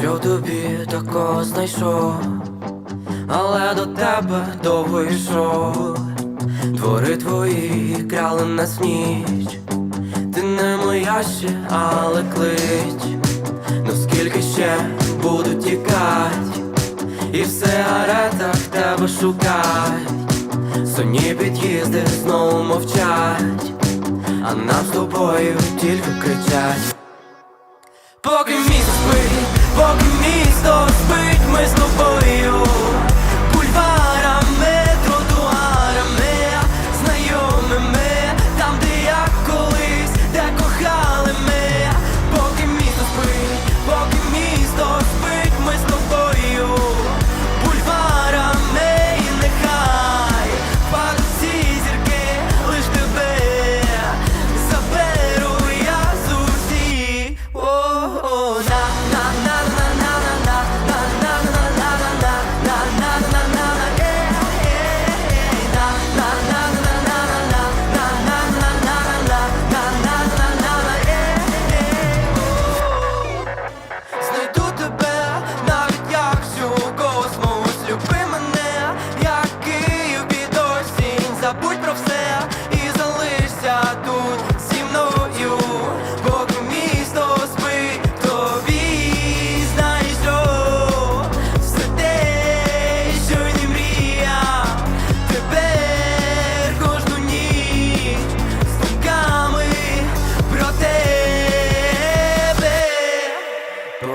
Що тобі такого знайшов, але до тебе довго йшов, твори твої крали нас ніч, ти не моя ще, але клич, Ну скільки ще буду тікать, і в сигаретах тебе шукать, Сонні під'їзди знову мовчать, а нам з тобою тільки кричать.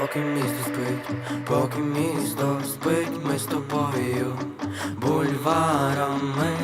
поки місто спить, поки місто спить, ми з тобою бульварами.